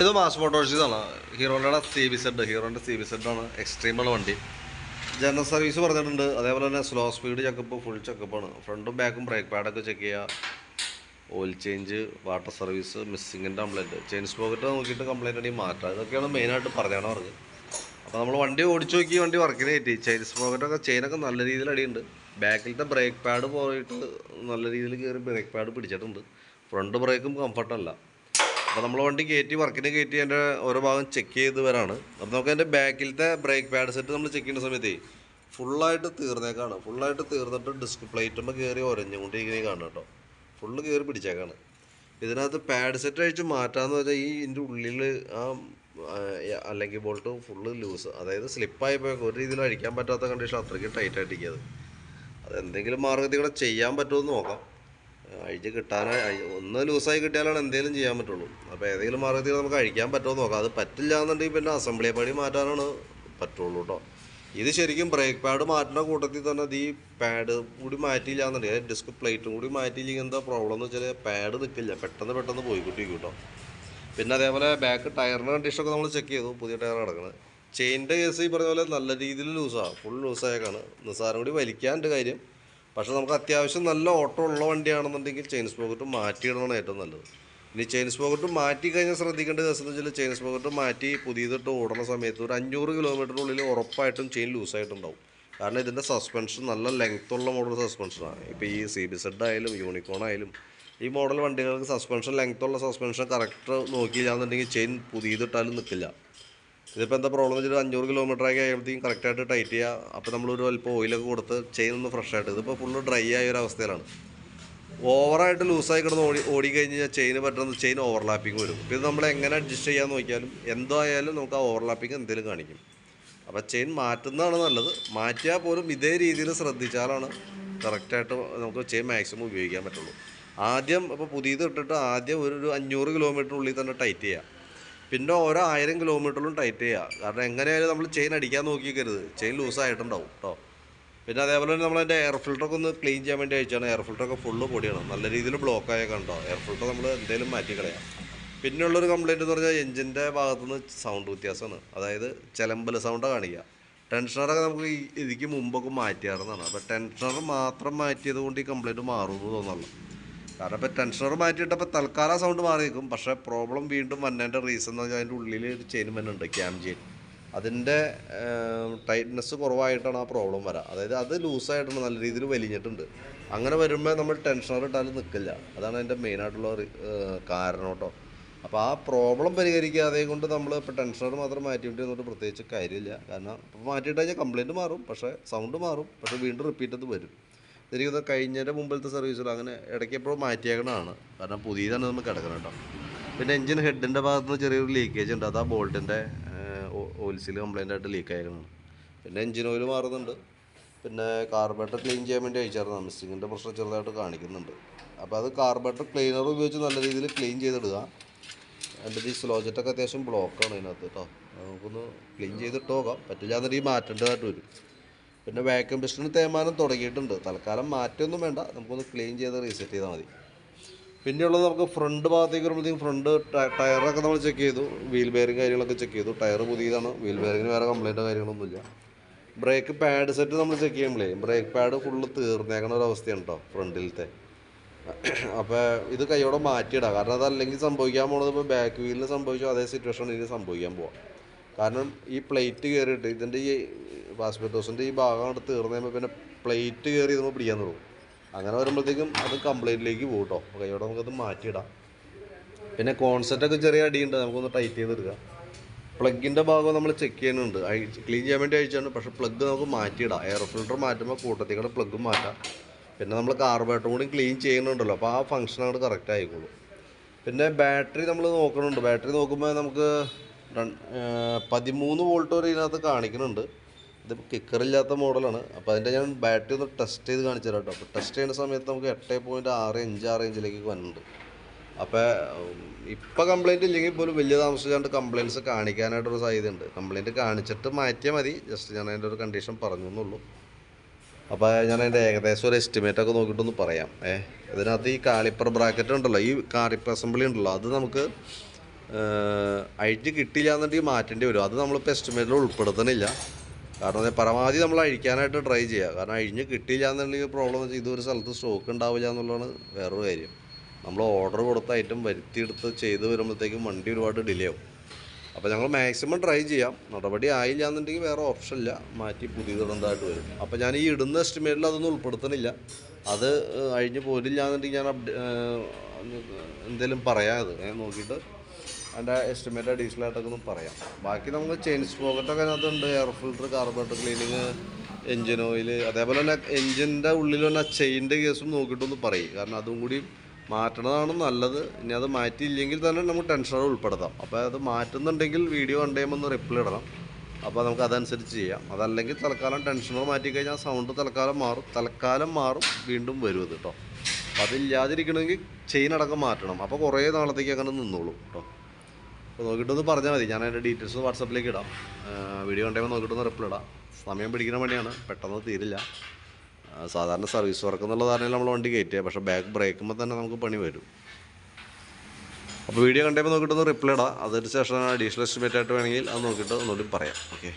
ഇത് മാസ് മോട്ടോഴ്സിന്നാണ് ഹീറോയുടെ സി ബി സെഡ് ഹീറോന്റെ സി ബി സെഡ് ആണ് എക്സ്ട്രീമാണ് വണ്ടി. ജനറൽ സർവീസ് പറഞ്ഞിട്ടുണ്ട്. അതേപോലെ തന്നെ സ്ലോ സ്പീഡ് ചെക്കപ്പ് ഫുൾ ചെക്കപ്പാണ് ഫ്രണ്ടും ബാക്കും ബ്രേക്ക് പാഡൊക്കെ ചെക്ക് ചെയ്യുക ഓയിൽ ചേഞ്ച് വാട്ടർ സർവീസ് മിസ്സിങ്ങിന്റെ കംപ്ലയിന്റ് ചെയിൻ സ്പോക്കറ്റ് നോക്കിയിട്ട് കംപ്ലയിന്റ് ആണെങ്കിൽ മാറ്റുക ഇതൊക്കെയാണ് മെയിനായിട്ട് പറയണം അവർക്ക് അപ്പോൾ നമ്മൾ വണ്ടി ഓടിച്ചു നോക്കി വണ്ടി വർക്കിന് കയറ്റി ചെയിൻ സ്പോക്കറ്റൊക്കെ ചെയിനൊക്കെ നല്ല രീതിയിൽ അടിയുണ്ട്. ബാക്കിലത്തെ ബ്രേക്ക് പാഡ് പോയിട്ട് നല്ല രീതിയിൽ കയറി ബ്രേക്ക് പാഡ് പിടിച്ചിട്ടുണ്ട്. ഫ്രണ്ട് ബ്രേക്കും കംഫർട്ടല്ല അപ്പോൾ നമ്മൾ വണ്ടി കയറ്റി വർക്കിന് കയറ്റി അതിന്റെ ഓരോ ഭാഗം ചെക്ക് ചെയ്ത് വരാണ് അപ്പോൾ നമുക്ക് അതിന്റെ ബാക്കിലത്തെ ബ്രേക്ക് പാഡ് സെറ്റ് നമ്മൾ ചെക്ക് ചെയ്യുന്ന സമയത്തേ ഫുള്ളായിട്ട് തീർന്നേക്കാണ്. ഫുള്ളായിട്ട് തീർന്നിട്ട് ഡിസ്ക് പ്ലേറ്റുമ്പോൾ കയറി ഒരഞ്ഞുകൊണ്ടിരിക്കുന്നത് കാണും കേട്ടോ. ഫുള്ള് കയറി പിടിച്ചേക്കാണ്. ഇതിനകത്ത് പാഡ് സെറ്റ് അഴിച്ച് മാറ്റാമെന്ന് വെച്ചാൽ ഈ ഇതിന്റെ ഉള്ളിൽ ആ അല്ലെങ്കിൽ ബോൾട്ട് ഫുള്ള് ലൂസ് അതായത് സ്ലിപ്പായി പോയ ഒരു രീതിയിൽ അഴിക്കാൻ പറ്റാത്ത കണ്ടീഷൻ അത്രയ്ക്ക് ടൈറ്റ് ആയിട്ടിരിക്കുന്നത്. അത് എന്തെങ്കിലും കൂടെ ചെയ്യാൻ പറ്റുമോ എന്ന് നോക്കാം. അഴിച്ച് അഴി- ഒന്ന് ലൂസായി കിട്ടിയാലാണ് എന്തെങ്കിലും ചെയ്യാൻ പറ്റുള്ളൂ. അപ്പോൾ ഏതെങ്കിലും മാർഗത്തിൽ നമുക്ക് അഴിക്കാൻ പറ്റുമോ നോക്കാം. അത് പറ്റില്ല എന്നുണ്ടെങ്കിൽ പിന്നെ അസംബ്ലി പണി മാറ്റാനാണ് പറ്റുള്ളൂ കേട്ടോ. ഇത് ശരിക്കും ബ്രേക്ക് പാഡ് മാറ്റുന്ന കൂട്ടത്തിൽ തന്നെ അത് ഈ പാഡ് കൂടി മാറ്റിയില്ല എന്നുണ്ടെങ്കിൽ ഡിസ്ക് പ്ലേറ്റും കൂടി മാറ്റിയില്ലെങ്കിൽ എന്താ പ്രോബ്ലം എന്ന് വെച്ചാൽ പാഡ് നിൽക്കില്ല. പെട്ടെന്ന് പെട്ടെന്ന് പോയി കിട്ടി. കേട്ടോ പിന്നെ അതേപോലെ ബാക്ക് ടയറിന്റെ കണ്ടീഷനൊക്കെ നമ്മൾ ചെക്ക് ചെയ്തു. പുതിയ ടയർ കിടക്കുന്നത് ചെയിന്റെ കേസ് ഈ പറഞ്ഞ പോലെ നല്ല രീതിയിൽ ലൂസാണ് ഫുൾ ലൂസായേക്കാണ് നിസ്സാരം കൂടി വലിക്കാണ്ട് കാര്യം. പക്ഷേ നമുക്ക് അത്യാവശ്യം നല്ല ഓട്ടോ ഉള്ള വണ്ടിയാണെന്നുണ്ടെങ്കിൽ ചെയിൻ സ്പോക്കറ്റ് മാറ്റിയിടണമാണ് ഏറ്റവും നല്ലത്. ഇനി ചെയിൻ സ്പോക്കറ്റ് മാറ്റി കഴിഞ്ഞാൽ ശ്രദ്ധിക്കേണ്ട ദിവസം എന്ന് വെച്ചാൽ ചെയിൻ സ്പോക്കറ്റ് മാറ്റി പുതിയതിട്ട് ഓടുന്ന സമയത്ത് ഒരു അഞ്ഞൂറ് കിലോമീറ്ററിനുള്ളിൽ ഉറപ്പായിട്ടും ചെയിൻ ലൂസായിട്ടുണ്ടാവും. കാരണം ഇതിന്റെ സസ്പെൻഷൻ നല്ല ലെങ്ത് ഉള്ള മോഡൽ സസ്പെൻഷനാണ് ഇപ്പോൾ ഈ സി ബി സെഡ് ആയാലും യൂണിക്കോൺ ആയാലും ഈ മോഡൽ വണ്ടികൾക്ക് സസ്പെൻഷൻ ലെങ്ത്തുള്ള സസ്പെൻഷൻ കറക്റ്റ് നോക്കിയില്ലാന്നുണ്ടെങ്കിൽ ചെയിൻ പുതിയതിട്ടാലും നിൽക്കില്ല ഇതിപ്പോൾ എന്താ പ്രോബ്ലം വെച്ചാൽ അഞ്ഞൂറ് കിലോമീറ്റർ ആയി കഴിയുമ്പോഴത്തേക്കും കറക്റ്റായിട്ട് ടൈറ്റ് ചെയ്യുക അപ്പോൾ നമ്മളൊരു അല്പം ഓയിലൊക്കെ കൊടുത്ത് ചെയിൻ ഒന്ന് ഫ്രഷ് ആയിട്ട്. ഇതിപ്പോൾ ഫുള്ള് ഡ്രൈ ആയ ഒരു അവസ്ഥയിലാണ്. ഓവറായിട്ട് ലൂസായി കിടന്ന് ഓടി ഓടി കഴിഞ്ഞ് കഴിഞ്ഞാൽ ചെയിന് പറ്റുന്ന ചെയിൻ ഓവർലാപ്പിംഗ് വരും. ഇത് നമ്മൾ എങ്ങനെ അഡ്ജസ്റ്റ് ചെയ്യാൻ നോക്കിയാലും എന്തോ ആയാലും നമുക്ക് ആ ഓവർലാപ്പിംഗ് എന്തെങ്കിലും കാണിക്കും. അപ്പോൾ ചെയിൻ മാറ്റുന്നതാണ് നല്ലത്. മാറ്റിയാൽ പോലും ഇതേ രീതിയിൽ ശ്രദ്ധിച്ചാലാണ് കറക്റ്റായിട്ട് നമുക്ക് ചെയിൻ മാക്സിമം ഉപയോഗിക്കാൻ പറ്റുള്ളൂ. ആദ്യം ഇപ്പോൾ പുതിയത് ഇട്ടിട്ട് ആദ്യം ഒരു കിലോമീറ്റർ ഉള്ളിൽ തന്നെ ടൈറ്റ് ചെയ്യുക പിന്നെ ഓരോ ആയിരം കിലോമീറ്ററിലും ടൈറ്റ് ചെയ്യുക കാരണം എങ്ങനെയായാലും നമ്മൾ ചെയിൻ അടിക്കാൻ നോക്കിക്കരുത് ചെയിൻ ലൂസായിട്ടുണ്ടാവും കേട്ടോ പിന്നെ അതേപോലെ തന്നെ നമ്മളതിന്റെ എയർ ഫിൽറ്ററൊക്കെ ഒന്ന് ക്ലീൻ ചെയ്യാൻ വേണ്ടി അയച്ചാണ് എയർ ഫിൽറ്ററൊക്കെ ഫുള്ള് പൊടിയാണ്. നല്ല രീതിയിൽ ബ്ലോക്ക് ആയ കണ്ടോ? എയർ ഫിൽറ്റർ നമ്മൾ എന്തെങ്കിലും മാറ്റി കളയാം. പിന്നെയുള്ളൊരു കംപ്ലൈന്റ് എന്ന് പറഞ്ഞാൽ എഞ്ചിന്റെ ഭാഗത്തുനിന്ന് സൗണ്ട് വ്യത്യാസമാണ്. അതായത് ചിലമ്പൽ സൗണ്ടാണ് കാണിക്കുക ടെൻഷനറൊക്കെ നമുക്ക് ഇതിക്ക് മുമ്പൊക്കെ മാറ്റിയായിരുന്നതാണ് അപ്പോൾ ടെൻഷനർ മാത്രം മാറ്റിയത് കൊണ്ട് ഈ കംപ്ലൈന്റ് മാറുമെന്ന് തോന്നുള്ളൂ കാരണം ഇപ്പോൾ ടെൻഷനർ മാറ്റിയിട്ടപ്പോൾ തൽക്കാലം സൗണ്ട് മാറി നിൽക്കും പക്ഷേ പ്രോബ്ലം വീണ്ടും വന്നതിന്റെ റീസൺ എന്ന് പറഞ്ഞാൽ അതിന്റെ ഉള്ളിൽ ഒരു ചെയിൻ വന്നുണ്ട് ക്യാം ചെയിൻ അതിന്റെ ടൈറ്റ്നെസ് കുറവായിട്ടാണ് ആ പ്രോബ്ലം വരാം. അതായത് അത് ലൂസായിട്ടുണ്ട് നല്ല രീതിയിൽ വലിഞ്ഞിട്ടുണ്ട്. അങ്ങനെ വരുമ്പോൾ നമ്മൾ ടെൻഷനർ ഇട്ടാലും നിൽക്കില്ല അതാണ് അതിന്റെ മെയിനായിട്ടുള്ള കാരണം കേട്ടോ. അപ്പോൾ ആ പ്രോബ്ലം പരിഹരിക്കാതെ കൊണ്ട് നമ്മൾ ഇപ്പോൾ ടെൻഷനർ മാത്രം മാറ്റിയിട്ട് എന്നിട്ട് പ്രത്യേകിച്ച് കാര്യമില്ല. കാരണം ഇപ്പോൾ മാറ്റിയിട്ട് കഴിഞ്ഞാൽ കംപ്ലയിന്റ് മാറും പക്ഷേ സൗണ്ട് മാറും പക്ഷേ വീണ്ടും റിപ്പീറ്റ് അത് വരും. എനിക്ക് കഴിഞ്ഞതിന്റെ മുമ്പിലത്തെ സർവീസുകൾ അങ്ങനെ ഇടയ്ക്ക് എപ്പോഴും മാറ്റിയേക്കണതാണ്. കാരണം പുതിയതാണ് നമുക്ക് കിടക്കണം കേട്ടോ. പിന്നെ എഞ്ചിൻ ഹെഡിന്റെ ഭാഗത്ത് നിന്ന് ചെറിയൊരു ലീക്കേജ് ഉണ്ട്. അത് ആ ബോൾട്ടിന്റെ ഓയിൽസിൽ കംപ്ലൈന്റ് ആയിട്ട് ലീക്ക് ആയിരിക്കണം പിന്നെ എഞ്ചിൻ ഓയിൽ മാറുന്നുണ്ട്. പിന്നെ കാർബറേറ്റർ ക്ലീൻ ചെയ്യാൻ വേണ്ടി അയച്ചായിരുന്നു. മിസ്സിങ്ങിന്റെ പ്രശ്നം ചെറുതായിട്ട് കാണിക്കുന്നുണ്ട്. അപ്പോൾ അത് കാർബറേറ്റർ ക്ലീനർ ഉപയോഗിച്ച് നല്ല രീതിയിൽ ക്ലീൻ ചെയ്തിടുക. എന്റെ ഈ സ്ലോജറ്റൊക്കെ അത്യാവശ്യം ബ്ലോക്കാണ് അതിനകത്ത് കേട്ടോ. നമുക്കൊന്ന് ക്ലീൻ ചെയ്തിട്ട് നോക്കാം പറ്റില്ല ഈ മാറ്റേണ്ടതായിട്ട് വരും. പിന്നെ വാക്യൂം പിസ്റ്റണ് തേമാനം തുടങ്ങിയിട്ടുണ്ട്. തൽക്കാലം മാറ്റമൊന്നും വേണ്ട. നമുക്കൊന്ന് ക്ലീൻ ചെയ്ത് റീസെറ്റ് ചെയ്താൽ മതി. പിന്നെയുള്ളത് നമുക്ക് ഫ്രണ്ട് ഭാഗത്തേക്ക് വരുമ്പോഴത്തേക്കും ഫ്രണ്ട് ടയറൊക്കെ നമ്മൾ ചെക്ക് ചെയ്തു. വീൽ ബെയറിങ് കാര്യങ്ങളൊക്കെ ചെക്ക് ചെയ്തു. ടയർ പുതിയതാണ്. വീൽ ബെയറിങ്ങിന് വേറെ കംപ്ലൈന്റോ കാര്യങ്ങളൊന്നുമില്ല. ബ്രേക്ക് പാഡ് സെറ്റ് നമ്മൾ ചെക്ക് ചെയ്യുമ്പോഴേ ബ്രേക്ക് പാഡ് ഫുള്ള് തീർന്നേക്കണ ഒരു അവസ്ഥയാണ് കേട്ടോ ഫ്രണ്ടിലത്തെ അപ്പോൾ ഇത് കൈയോടെ മാറ്റിയിടാം. കാരണം അതല്ലെങ്കിൽ സംഭവിക്കാൻ പോണത് ഇപ്പോൾ ബാക്ക് വീലിന് സംഭവിച്ചു അതേ സിറ്റുവേഷൻ ഇനി സംഭവിക്കാൻ പോവാം. കാരണം ഈ പ്ലേറ്റ് കയറിയിട്ട് ഇതിന്റെ ഈ പാസ്പെറ്റോസിന്റെ ഈ ഭാഗം അങ്ങോട്ട് തീർന്നു കഴിയുമ്പോൾ പിന്നെ പ്ലേറ്റ് കയറി നമ്മൾ പിടിക്കാൻ തുടങ്ങും. അങ്ങനെ വരുമ്പോഴത്തേക്കും അത് കംപ്ലൈന്റിലേക്ക് പോകും കേട്ടോ കൈയോടെ നമുക്കത് മാറ്റിയിടാം. പിന്നെ കോൺസെപ്റ്റൊക്കെ ചെറിയ അടിയുണ്ട് നമുക്കൊന്ന് ടൈറ്റ് ചെയ്തെടുക്കാം. പ്ലഗിന്റെ ഭാഗം നമ്മൾ ചെക്ക് ചെയ്യുന്നുണ്ട്. ക്ലീൻ ചെയ്യാൻ വേണ്ടി അയച്ചാണ് പക്ഷേ പ്ലഗ് നമുക്ക് മാറ്റിയിടാം. എയർ ഫിൽറ്റർ മാറ്റുമ്പോൾ കൂട്ടത്തിൽ കൂടെ പ്ലഗും മാറ്റാം. പിന്നെ നമ്മൾ കാർബറേറ്ററും കൂടി ക്ലീൻ ചെയ്യുന്നുണ്ടല്ലോ. അപ്പോൾ ആ ഫംഗ്ഷൻ അങ്ങോട്ട് കറക്റ്റ് ആയിക്കോളും. പിന്നെ ബാറ്ററി നമ്മൾ നോക്കുന്നുണ്ട് ബാറ്ററി നോക്കുമ്പോൾ നമുക്ക് പതിമൂന്ന് വോൾട്ട് വരെ ഇതിനകത്ത് കാണിക്കുന്നുണ്ട്. ഇത് കിക്കറില്ലാത്ത മോഡലാണ് അപ്പോൾ അതിന്റെ ഞാൻ ബാറ്ററി ഒന്ന് ടെസ്റ്റ് ചെയ്ത് കാണിച്ചു തരാം കേട്ടോ. അപ്പോൾ ടെസ്റ്റ് ചെയ്യുന്ന സമയത്ത് നമുക്ക് എട്ട് പോയിന്റ് ആറ് അഞ്ച് ആ റേഞ്ചിലേക്ക് വരുന്നുണ്ട് അപ്പോൾ ഇപ്പോൾ കംപ്ലയിന്റ് ഇല്ലെങ്കിൽ പോലും വലിയ താമസിച്ചാണ്ട് കംപ്ലയിന്റ്സ് കാണിക്കാനായിട്ടൊരു സാധ്യതയുണ്ട് കംപ്ലയിന്റ് കാണിച്ചിട്ട് മാറ്റിയാൽ മതി. ജസ്റ്റ് ഞാൻ അതിന്റെ ഒരു കണ്ടീഷൻ പറഞ്ഞു എന്നുള്ളൂ. അപ്പോൾ ഞാൻ അതിന്റെ ഏകദേശം ഒരു എസ്റ്റിമേറ്റ് ഒക്കെ നോക്കിയിട്ടൊന്ന് പറയാം. ഏ ഇതിനകത്ത് ഈ കാളിപ്പർ ബ്രാക്കറ്റ് ഉണ്ടല്ലോ. ഈ കാലിപ്പർ അസംബ്ലി ഉണ്ടല്ലോ. അത് നമുക്ക് അഴിഞ്ഞ് കിട്ടില്ല എന്നുണ്ടെങ്കിൽ മാറ്റേണ്ടി വരും. അത് നമ്മളിപ്പോൾ എസ്റ്റിമേറ്റിൽ ഉൾപ്പെടുത്തണില്ല. കാരണം പരമാവധി നമ്മൾ അഴിക്കാനായിട്ട് ട്രൈ ചെയ്യുക കാരണം അഴിഞ്ഞ് കിട്ടിയില്ല എന്നുണ്ടെങ്കിൽ പ്രോബ്ലം വെച്ചാൽ ഇതൊരു സ്ഥലത്ത് സ്റ്റോക്ക് ഉണ്ടാവില്ല എന്നുള്ളതാണ് വേറൊരു കാര്യം. നമ്മൾ ഓർഡർ കൊടുത്ത ഐറ്റം വരുത്തിയെടുത്ത് ചെയ്ത് വരുമ്പോഴത്തേക്കും വണ്ടി ഒരുപാട് ഡിലേ ആവും. അപ്പോൾ ഞങ്ങൾ മാക്സിമം ട്രൈ ചെയ്യാം. നടപടി ആയില്ല എന്നുണ്ടെങ്കിൽ വേറെ ഓപ്ഷൻ ഇല്ല. മാറ്റി പുതിയതിടുന്നതായിട്ട് വരും. അപ്പോൾ ഞാൻ ഈ ഇടുന്ന എസ്റ്റിമേറ്റിൽ അതൊന്നും ഉൾപ്പെടുത്തണില്ല അത് അഴിഞ്ഞ് പോരില്ല എന്നുണ്ടെങ്കിൽ ഞാൻ അപ്ഡേ എന്തെങ്കിലും പറയാം അത്. നോക്കിയിട്ട് അതിന്റെ എസ്റ്റിമേറ്റ് അഡീഷണൽ ആയിട്ടൊക്കെ ഒന്ന് പറയാം. ബാക്കി നമുക്ക് ചെയിൻ സ്പോക്കറ്റൊക്കെ അതിനകത്തുണ്ട്. Air filter carburettor cleaning engine oil അതേപോലെ തന്നെ എൻജിന്റെ ഉള്ളിൽ തന്നെ ചെയിന്റെ കേസും നോക്കിയിട്ടൊന്ന് പറയും. കാരണം അതും കൂടി മാറ്റണതാണ് നല്ലത്. ഇനി അത് മാറ്റിയില്ലെങ്കിൽ തന്നെ നമുക്ക് ടെൻഷനോട് ഉൾപ്പെടുത്താം. അപ്പോൾ അത് മാറ്റുന്നുണ്ടെങ്കിൽ വീഡിയോ കണ്ടു ഒന്ന് റിപ്ലൈ ഇടണം. അപ്പോൾ നമുക്ക് അതനുസരിച്ച് ചെയ്യാം. അതല്ലെങ്കിൽ തൽക്കാലം ടെൻഷനോ മാറ്റി കഴിഞ്ഞാൽ സൗണ്ട് തൽക്കാലം മാറും. തൽക്കാലം മാറും. വീണ്ടും വരും അത് കേട്ടോ അപ്പോൾ അതില്ലാതിരിക്കണമെങ്കിൽ ചെയിൻ അടക്കം മാറ്റണം. അപ്പോൾ കുറേ നാളത്തേക്ക് അങ്ങനെ നിന്നോളൂ കേട്ടോ നോക്കിയിട്ടൊന്ന് പറഞ്ഞാൽ മതി. ഞാൻ അതിന്റെ ഡീറ്റെയിൽസ് വാട്സപ്പിലേക്ക് ഇടാം. വീഡിയോ കണ്ടുമ്പോൾ നോക്കിയിട്ടൊന്ന് റിപ്ലൈ ഇടാം. സമയം പിടിക്കുന്ന പണിയാണ്. പെട്ടെന്ന് തീരില്ല. സാധാരണ സർവീസ് വർക്ക് എന്നുള്ള ധാരണയിൽ നമ്മൾ വണ്ടി കയറ്റുക പക്ഷേ ബാക്ക് ബ്രേക്കുമ്പോൾ തന്നെ നമുക്ക് പണി വരും. അപ്പോൾ വീഡിയോ കണ്ടപ്പോൾ നോക്കിയിട്ടൊന്ന് റിപ്ലൈ ഇടാം. അതിന് ശേഷം അഡീഷണൽ എസ്റ്റിമേറ്റ് ആയിട്ട് വേണമെങ്കിൽ അത് നോക്കിയിട്ട് ഒന്നുകൂടി പറയാം. ഓക്കെ